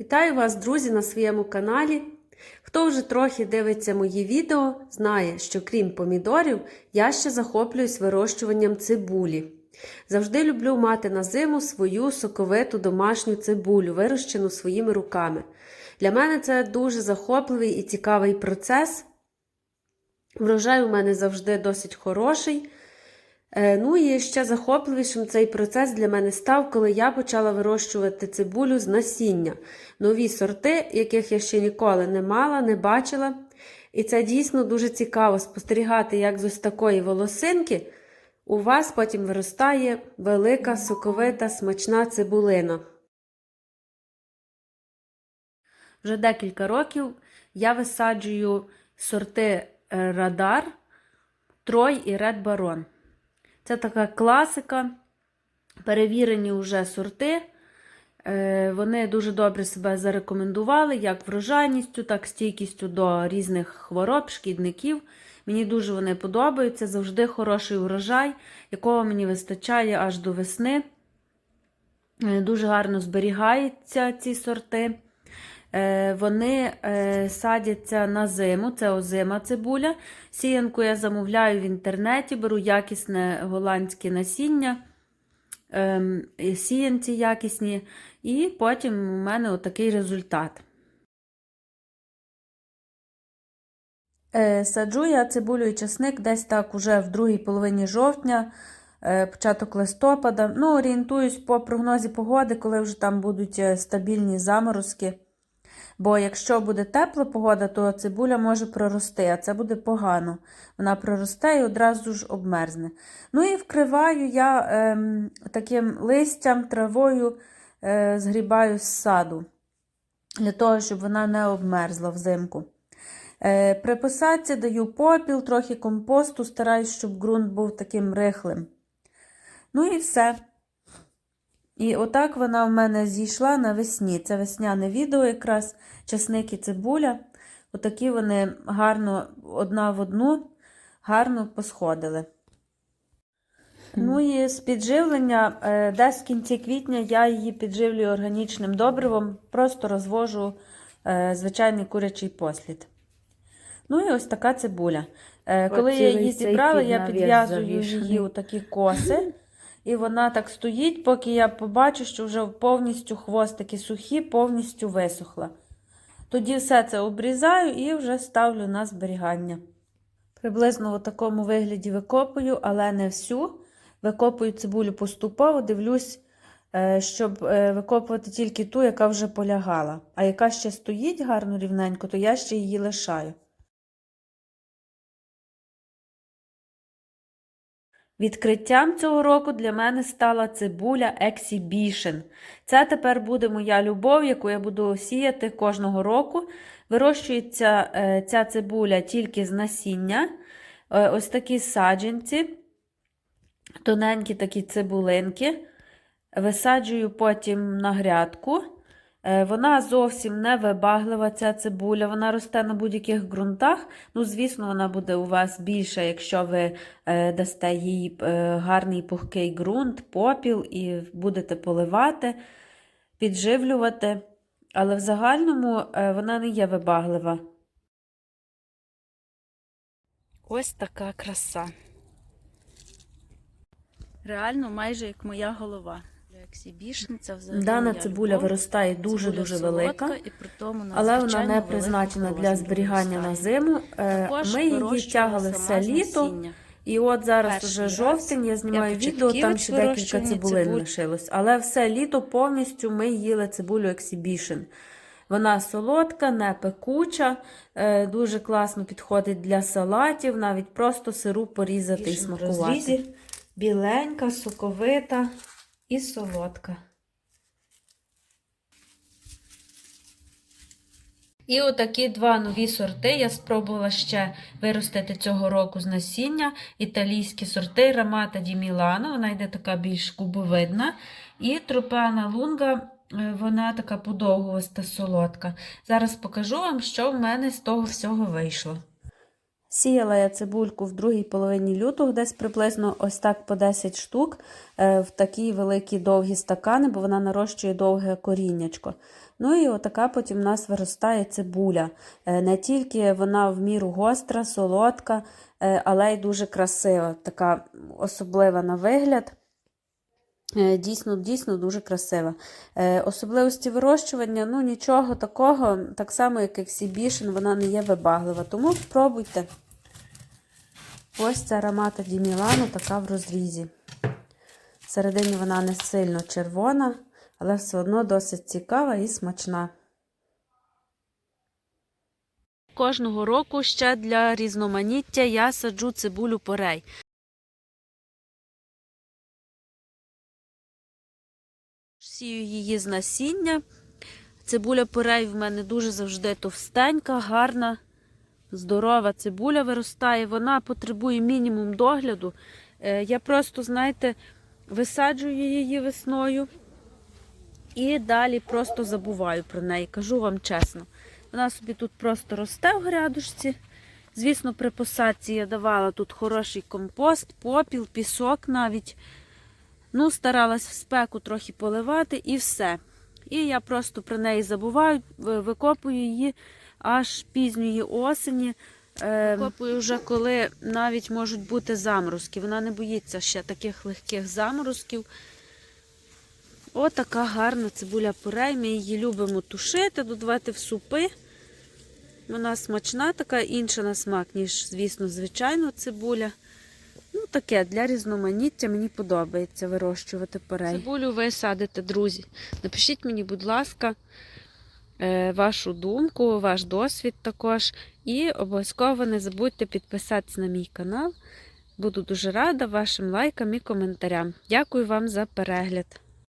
Вітаю вас, друзі, на своєму каналі. Хто вже трохи дивиться мої відео, знає, що крім помідорів, я ще захоплююсь вирощуванням цибулі. Завжди люблю мати на зиму свою соковиту домашню цибулю, вирощену своїми руками. Для мене це дуже захопливий і цікавий процес. Врожай у мене завжди досить хороший. Е, Ну і ще захопливішим цей процес для мене став, коли я почала вирощувати цибулю з насіння. Нові сорти, яких я ще ніколи не мала, не бачила. І це дійсно дуже цікаво спостерігати, як з ось такої волосинки у вас потім виростає велика, соковита, смачна цибулина. Вже декілька років я висаджую сорти е, Радар, Трой і Ред Барон. Це така класика, перевірені вже сорти. Е, Вони дуже добре себе зарекомендували, як врожайністю, так і стійкістю до різних хвороб, шкідників. Мені дуже вони подобаються. Завжди хороший урожай, якого мені вистачає аж до весни. Е, Дуже гарно зберігаються ці сорти. Е, Вони е, садяться на зиму, це озима цибуля. Сіянку я замовляю в інтернеті, беру якісне голландське насіння, ем, сіянці якісні, і потім у мене отакий результат. Е, Саджу я цибулю і часник десь так уже в другій половині жовтня, початок листопада. Ну, орієнтуюсь по прогнозі погоди, коли вже там будуть стабільні заморозки. Бо якщо буде тепла погода, то цибуля може прорости, а це буде погано. Вона проросте і одразу ж обмерзне. Ну і вкриваю я ем, таким листям, травою е, згрібаю з саду, для того, щоб вона не обмерзла взимку. Е, при посадці даю попіл, трохи компосту, стараюсь, щоб ґрунт був таким рихлим. Ну і все. І отак вона в мене зійшла навесні. Це весняне відео якраз, часник і цибуля. Отакі вони гарно одна в одну, гарно посходили. Ну і з підживлення, е, десь в кінці квітня я її підживлюю органічним добривом, просто розвожу е, звичайний курячий послід. Ну і ось така цибуля. Е, Коли я її зібрала, я підв'язую її у такі коси. І вона так стоїть, поки я побачу, що вже повністю хвостики сухі, повністю висохла. Тоді все це обрізаю і вже ставлю на зберігання. Приблизно в такому вигляді викопую, але не всю. Викопую цибулю поступово, дивлюсь, е, щоб е, викопувати тільки ту, яка вже полягала. А яка ще стоїть гарно рівненько, то я ще її лишаю. Відкриттям цього року для мене стала цибуля Exhibition. Це тепер буде моя любов, яку я буду сіяти кожного року. Вирощується е, ця цибуля тільки з насіння. Е, ось такі саджанці, тоненькі такі цибулинки. Висаджую потім на грядку. Е, Вона зовсім не вибаглива, ця цибуля, вона росте на будь-яких ґрунтах. Ну, звісно, вона буде у вас більша, якщо ви е, дасте їй е, гарний пухкий ґрунт, попіл і будете поливати, підживлювати. Але в загальному вона не є вибаглива. Ось така краса. Реально майже як моя голова. Ексібішн, Дана цибуля виростає дуже-дуже велика, і при тому але вона не призначена для зберігання на зиму. Е, Ми її тягали все літо. І от зараз вже жовтень, я знімаю відео, там ще декілька цибулин лишилось. Але все літо повністю ми їли цибулю Exhibition. Вона солодка, не пекуча, е, дуже класно підходить для салатів, навіть просто сиру порізати і смакувати. Біленька, соковита і солодка. І отакі два нові сорти я спробувала ще виростити цього року з насіння. Італійські сорти Рамата Ді Мілано, вона йде така більш кубовидна. І Тропеана Лунга, е, вона така подовгуваста солодка. Зараз покажу вам, що в мене з того всього вийшло. Сіяла я цибульку в другій половині лютого, десь приблизно ось так по 10 штук е, в такі великі довгі стакани, бо вона нарощує довге коріннячко. Ну і отака потім у нас виростає цибуля. Е, Не тільки вона в міру гостра, солодка, е, але й дуже красива, така особлива на вигляд. Е, Дійсно, дійсно дуже красива. Е, Особливості вирощування, ну нічого такого, так само, як ексібішн, вона не є вибаглива. Тому спробуйте. Ось ця аромата Ді Мілану така в розрізі. Всередині вона не сильно червона, але все одно досить цікава і смачна. Кожного року ще для різноманіття я саджу цибулю порей. Сію її з насіння. Цибуля порей в мене дуже завжди товстенька, гарна, здорова цибуля виростає. Вона потребує мінімум догляду. Е, Я просто, знаєте, висаджую її весною і далі просто забуваю про неї. Кажу вам чесно. Вона собі тут просто росте в грядушці. Звісно, при посадці я давала тут хороший компост, попіл, пісок навіть. Ну, старалась в спеку трохи поливати і все. І я просто про неї забуваю, викопую її аж пізньої осені. Е, Викопую вже коли навіть можуть бути заморозки. Вона не боїться ще таких легких заморозків. Отака гарна цибуля порей. Ми її любимо тушити, додавати в супи. Вона смачна, така інша на смак, ніж, звісно, звичайно цибуля. Таке для різноманіття мені подобається вирощувати порей. Цибулю ви садите, друзі. Напишіть мені, будь ласка, е, вашу думку, ваш досвід також. І обов'язково не забудьте підписатися на мій канал. Буду дуже рада вашим лайкам і коментарям. Дякую вам за перегляд.